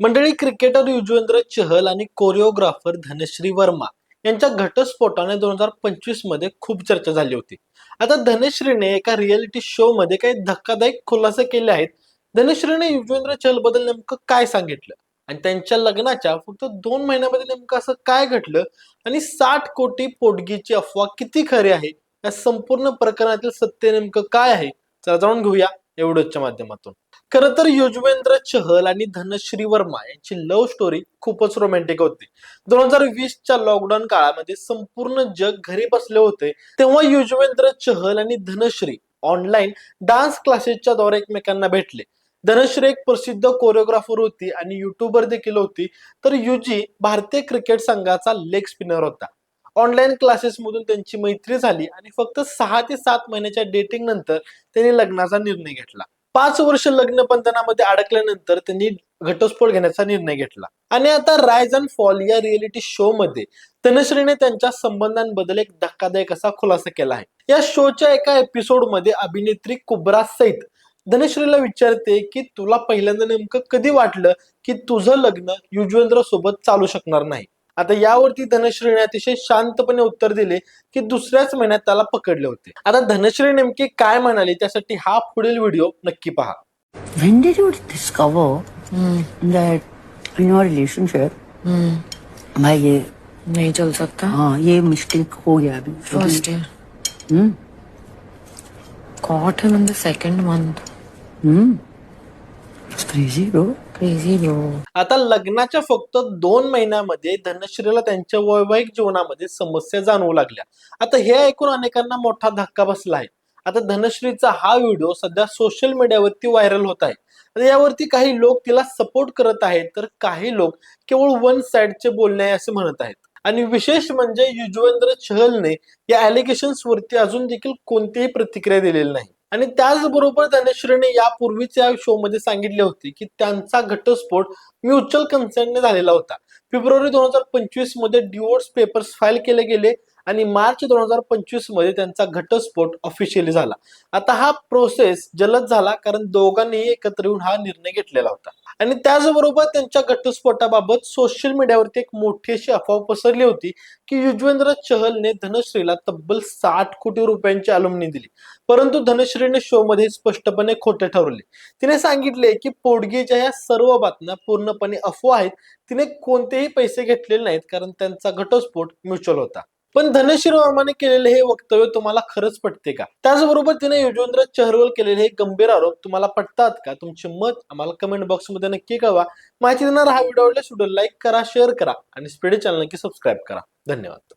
मंडळी क्रिकेटर युजवेंद्र चहल आणि कोरिओग्राफर धनश्री वर्मा यांच्या घटस्फोटाने दोन हजार पंचवीसमध्ये खूप चर्चा झाली होती. आता धनश्रीने एका रियालिटी शो मध्ये काही धक्कादायक खुलासे केले आहेत. धनश्रीने युजवेंद्र चहलबद्दल नेमकं काय सांगितलं? आणि त्यांच्या लग्नाच्या फक्त दोन महिन्यामध्ये नेमकं असं काय घडलं? आणि साठ कोटी पोटगीची अफवा किती खरी आहे? या संपूर्ण प्रकरणातील सत्य नेमकं काय आहे? चला जाणून घेऊया एवढंच्या माध्यमातून. खर तर युजवेंद्र चहल आणि धनश्री वर्मा यांची लव्ह स्टोरी खूपच रोमॅन्टिक होती. दोन हजार वीसच्या लॉकडाऊन काळामध्ये संपूर्ण जग घरी बसले होते तेव्हा युजवेंद्र चहल आणि धनश्री ऑनलाईन डान्स क्लासेसच्या द्वारे एकमेकांना भेटले. धनश्री एक प्रसिद्ध कोरिओग्राफर होती आणि युट्यूबर देखील होती तर युजी भारतीय क्रिकेट संघाचा लेग स्पिनर होता. ऑनलाईन क्लासेस मधून त्यांची मैत्री झाली आणि फक्त सहा ते सात महिन्याच्या डेटिंग नंतर त्यांनी लग्नाचा निर्णय घेतला. पाच वर्ष लग्न बंधनामध्ये अडकल्यानंतर त्यांनी घटस्फोट घेण्याचा निर्णय घेतला. आणि आता रायज अँड फॉल या रिअलिटी शो मध्ये तनुश्रीने त्यांच्या संबंधांबद्दल एक धक्कादायक असा खुलासा केला आहे. या शोच्या एका एपिसोडमध्ये अभिनेत्री कुब्रा सैत धनश्रीला विचारते की तुला पहिल्यांदा नेमकं कधी वाटलं की तुझं लग्न युजवेंद्र सोबत चालू शकणार नाही? आता यावरती धनश्रीने अतिशय शांतपणे उत्तर दिले की दुसऱ्याच महिन्यात त्याला पकडले होते. आता धनश्री नेमकी काय म्हणाली त्यासाठी हा पुढील व्हिडिओ नक्की पहा. When did you discover that in your relationship भाई ये नहीं चल सकता। हाँ ये मिस्टेक हो गया अभी। First year hmm. Him in the second month हम्म। It's crazy bro आता लग्नाच्या फक्त दोन महिन्यामध्ये धनश्रीला त्यांच्या वैवाहिक जीवनामध्ये समस्या जाणवू लागल्या. आता हे ऐकून अनेकांना मोठा धक्का बसला आहे. आता धनश्रीचा हा व्हिडिओ सध्या सोशल मीडियावरती व्हायरल होत आहे. आता यावरती काही लोक तिला सपोर्ट करत आहेत तर काही लोक केवळ वन साइडचे बोलणे असे म्हणत आहेत. आणि विशेष म्हणजे युजवेंद्र चहलने या अॅलिगेशन्स वरती अजून देखील कोणतीही प्रतिक्रिया दिलेली नाही. आणि त्याचबरोबर धनश्रीने यापूर्वीच या शो मध्ये सांगितले होते की त्यांचा घटस्फोट म्युच्युअल कन्सेंटने झालेला होता. फेब्रुवारी दोन हजार पंचवीसमध्ये डिवोर्स पेपर्स फाईल केले गेले आणि मार्च दोन हजार पंचवीसमध्ये त्यांचा घटस्फोट ऑफिशियली झाला. आता हा प्रोसेस जलद झाला कारण दोघांनीही एकत्र येऊन हा निर्णय घेतलेला होता. आणि त्याचबरोबर त्यांच्या घटस्फोटाबाबत सोशल मीडियावरती एक मोठी अशी अफवा पसरली होती की युजवेंद्र चहलने धनश्रीला तब्बल साठ कोटी रुपयांची अलुमनी दिली. परंतु धनश्रीने शोमध्ये स्पष्टपणे खोटे ठरवले. तिने सांगितले की पोडगीच्या या सर्व बातम्या पूर्णपणे अफवा आहेत. तिने कोणतेही पैसे घेतलेले नाहीत कारण त्यांचा घटस्फोट म्युच्युअल होता. पण धनश्री वर्माने केलेले हे वक्तव्य तुम्हाला खरंच पटते का? त्याचबरोबर तिने युजवेंद्र चहरवल केलेले हे गंभीर आरोप तुम्हाला पटतात का? तुमचे मत आम्हाला कमेंट बॉक्समध्ये नक्की कळवा. माहिती देणार हा व्हिडिओ आवडल्यास व्हिडिओ लाईक करा शेअर करा आणि स्पीड चॅनल नक्की सबस्क्राईब करा. धन्यवाद.